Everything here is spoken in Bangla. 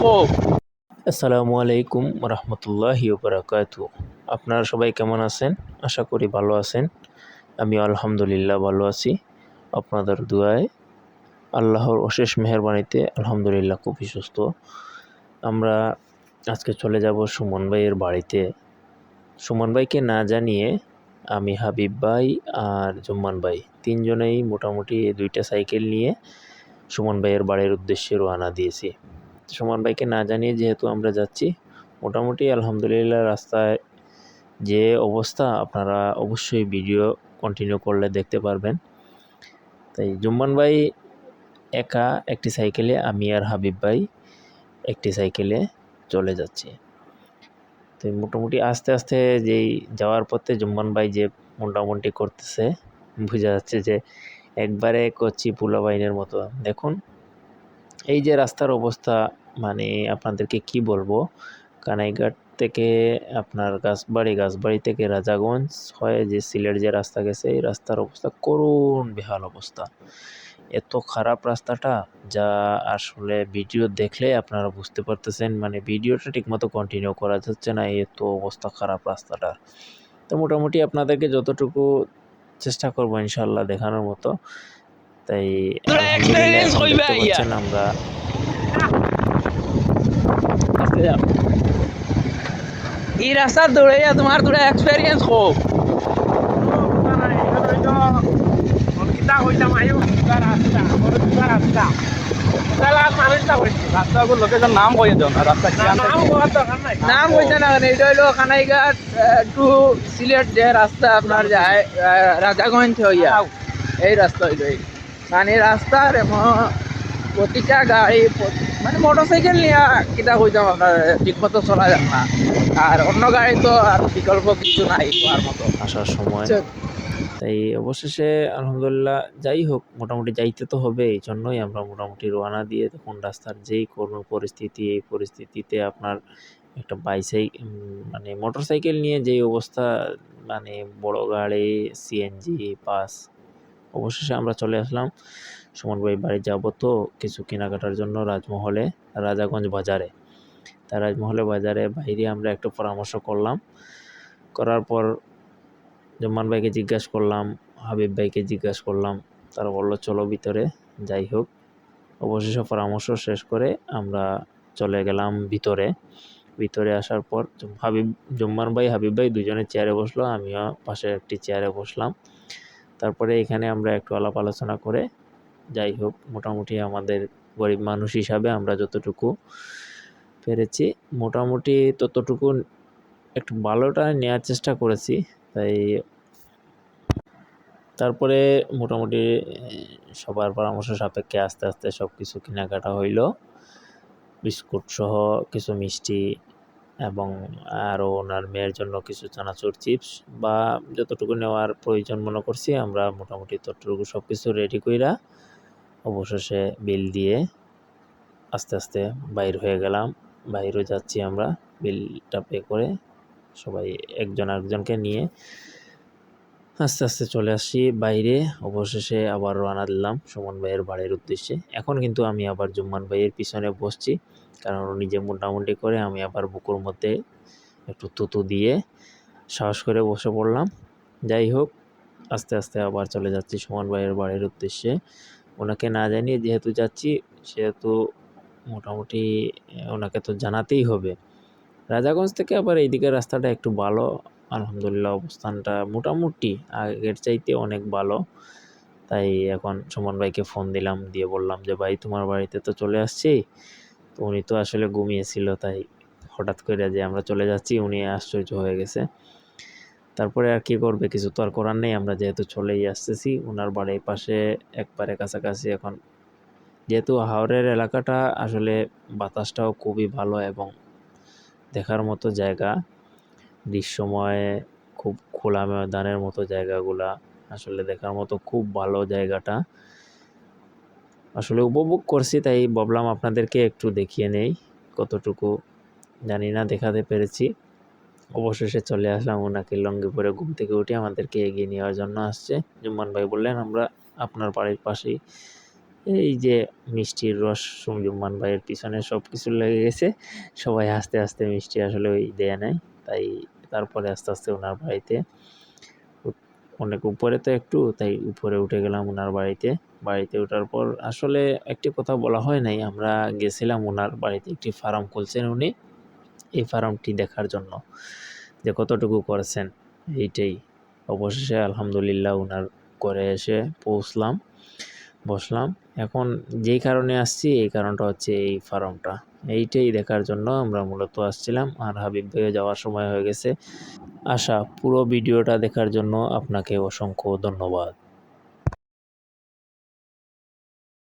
হোক আসসালামু আলাইকুম রহমতুল্লাহি বারাকাত আপনারা সবাই কেমন আছেন? আশা করি ভালো আছেন। আমি আলহামদুলিল্লাহ ভালো আছি। আপনাদের দুয়ায় আল্লাহর অশেষ মেহরবানিতে আলহামদুলিল্লাহ খুবই সুস্থ। আমরা আজকে চলে যাব সুমন ভাইয়ের বাড়িতে। সুমন ভাইকে না জানিয়ে আমি হাবিব ভাই আর জুম্মান ভাই। তিনজনেই মোটামুটি দুইটা সাইকেল নিয়ে সুমন ভাইয়ের বাড়ির উদ্দেশ্যে রওনা দিয়েছি। সুমন ভাইকে না জানিয়ে যেহেতু আমরা যাচ্ছি, মোটামুটি আলহামদুলিল্লাহ রাস্তায় যে অবস্থা আপনারা অবশ্যই ভিডিও কন্টিনিউ করলে দেখতে পারবেন। তাই জুম্মান ভাই একা একটি সাইকেলে, আমি আর হাবিব ভাই একটি সাইকেলে চলে যাচ্ছি। তো মোটামুটি আস্তে আস্তে যেই যাওয়ার পথে জুম্মান ভাই যে মোটামুটি করতেছে বোঝা যাচ্ছে যে একবারে কচি পুলা বাইনের মতো। দেখুন, এই যে রাস্তার অবস্থা মানে আপনাদেরকে কি বলব? কানাইঘাট থেকে আপনার গাছবাড়ি গাছবাড়ি থেকে রাজাগঞ্জ হয়ে যে সিলেট যে রাস্তা গেছে, এই রাস্তার অবস্থা করুণ বেহাল অবস্থা। এত খারাপ রাস্তাটা, যা আসলে ভিডিও দেখলে আপনারা বুঝতে পারতেছেন মানে ভিডিওটা ঠিকমতো কন্টিনিউ করা যাচ্ছে না, এত অবস্থা খারাপ রাস্তাটার তো মোটামুটি আপনাদেরকে যতটুকু চেষ্টা করব ইনশাল্লাহ দেখানোর মতো তাই আমরা এই রাস্তা দৌড়াইয়া তোমার দুটা এক্সপেরিয়েন্স হোক নাম কয়ে দেন রাস্তা নাম না এটা হইল টু সিলেট যে রাস্তা আপনার যায় আহ, রাজাগঞ্জ হইয়া। এই রাস্তা হইল এই। মানে রাস্তার প্রতিটা গাড়ি মানে মোটর সাইকেল নিয়ে কিটা কইতাম আপনার ঠিক মতো চলা যাক না। আর অন্য গাড়ি তো আর বিকল্প কিছু নাই আর মতো। আসার সময় তাই অবশেষে আলহামদুলিল্লাহ যাই হোক, মোটামুটি যাইতে তো হবে এই জন্যই আমরা মোটামুটি রওনা দিয়ে তখন রাস্তার যেই কোনো পরিস্থিতি, এই পরিস্থিতিতে আপনার একটা বাইসাই মানে মোটর সাইকেল নিয়ে যেই অবস্থা মানে বড় গাড়ি সিএনজি বাস অবশেষে আমরা চলে আসলাম সুমন ভাই বাড়ি যাব তো কিছু কেনাকাটার জন্য রাজমহলে, রাজাগঞ্জ বাজারে। তা রাজমহলে বাজারে বাইরে আমরা একটু পরামর্শ করলাম। করার পর জম্মান ভাইকে জিজ্ঞাসা করলাম, হাবিব ভাইকে জিজ্ঞাসা করলাম। তারা বলল, চলো ভিতরে, যাই হোক। অবশেষে পরামর্শ শেষ করে আমরা চলে গেলাম ভিতরে। ভিতরে আসার পর হাবিব জম্মান ভাই, হাবিব ভাই দুজনে চেয়ারে বসল, আমিও পাশে একটি চেয়ারে বসলাম। তারপরে এখানে আমরা একটু আলাপ আলোচনা করে, যাই হোক, মোটামুটি আমাদের গরিব মানুষ হিসাবে আমরা যতটুকু পেরেছি, মোটামুটি ততটুকু একটু ভালোটা নেওয়ার চেষ্টা করেছি। তাই তারপরে মোটামুটি সবার পরামর্শ সাপেক্ষে আস্তে আস্তে সব কিছু কেনাকাটা হইল। বিস্কুট সহ কিছু মিষ্টি এবং আরও ওনার মেয়ের জন্য কিছু চানাচুর চিপস বা যতটুকু নেওয়ার প্রয়োজন মনে করছি, আমরা মোটামুটি ততটুকু সব কিছু রেডি কইরা অবশেষে বিল দিয়ে আস্তে আস্তে বাইর হয়ে গেলাম। বাইরে যাচ্ছি আমরা বিলটা পে করে সবাই একজন আরেকজনকে নিয়ে আস্তে আস্তে চলে আসছি বাইরে। অবশেষে আবার রওনা দিলাম সুমন ভাইয়ের বাড়ির উদ্দেশ্যে। এখন কিন্তু আমি আবার জুম্মান ভাইয়ের পিছনে বসছি, কারণ উনি যে মোটামুটি করে আমি আবার বুকুর মধ্যে একটু তুতু দিয়ে সাহস করে বসে পড়লাম। যাই হোক, আস্তে আস্তে আবার চলে যাচ্ছি সুমন ভাইয়ের বাড়ির উদ্দেশ্যে। ওনাকে না জানিয়ে যেহেতু যাচ্ছি, সেহেতু মোটামুটি ওনাকে তো জানাতেই হবে। রাজাগঞ্জ থেকে আবার এইদিকে রাস্তাটা একটু ভালো। আলহামদুলিল্লাহ অবস্থানটা মোটামুটি আগের চাইতে অনেক ভালো। তাই এখন সুমন ভাইকে ফোন দিলাম, দিয়ে বললাম যে, ভাই, তোমার বাড়িতে তো চলে আসছি। তো উনি তো আসলে ঘুমিয়েছিল, তাই হঠাৎ করে যে আমরা চলে যাচ্ছি, উনি আশ্চর্য হয়ে গেছে। তারপরে আর কি করবে, কিছু তো আর করার নেই। আমরা যেহেতু চলেই আসতেছি ওনার বাড়ির পাশে একবারে কাছাকাছি এখন। যেহেতু হাওড়ের এলাকাটা আসলে বাতাসটাও খুবই ভালো এবং দেখার মতো জায়গা। দৃশ্যময়, খুব খোলা ময়দানের মতো জায়গাগুলা। আসলে দেখার মতো খুব ভালো জায়গাটা। আসলে উপভোগ করছি, তাই ভাবলাম আপনাদেরকে একটু দেখিয়ে নেই। কতটুকু জানি না, দেখাতে পেরেছি। অবশেষে চলে আসলাম ওনাকে লঙ্গি পরে ঘুম থেকে উঠে আমাদেরকে এগিয়ে নেওয়ার জন্য আসছে। জুম্মান ভাই বললেন, আমরা আপনার বাড়ির পাশেই এই যে মিষ্টির রস সুমজুম্মান ভাইয়ের পিছনে সব কিছু লেগে গেছে। সবাই আস্তে আস্তে মিষ্টি আসলে ওই দেয়া নেয় তাই তারপরে আস্তে আস্তে ওনার বাড়িতে অনেক উপরে তো একটু, তাই উপরে উঠে গেলাম ওনার বাড়িতে। বাড়িতে ওঠার পর আসলে একটি কথা বলা হয় নাই, আমরা গেছিলাম ওনার বাড়িতে একটি ফার্ম খুলছেন উনি। এই ফার্মটি দেখার জন্য যে কতটুকু করেছেন, এইটাই। অবশেষে আলহামদুলিল্লাহ ওনার করে এসে পৌঁছলাম, বসলাম। এখন যেই কারণে আসছি, এই কারণটা হচ্ছে এই ফার্মটা এইটাই দেখার জন্য আমরা মূলত আসছিলাম। আর হাবিব ভাইও যাওয়ার সময় হয়ে গেছে। আশা, পুরো ভিডিওটা দেখার জন্য আপনাকে অসংখ্য ধন্যবাদ।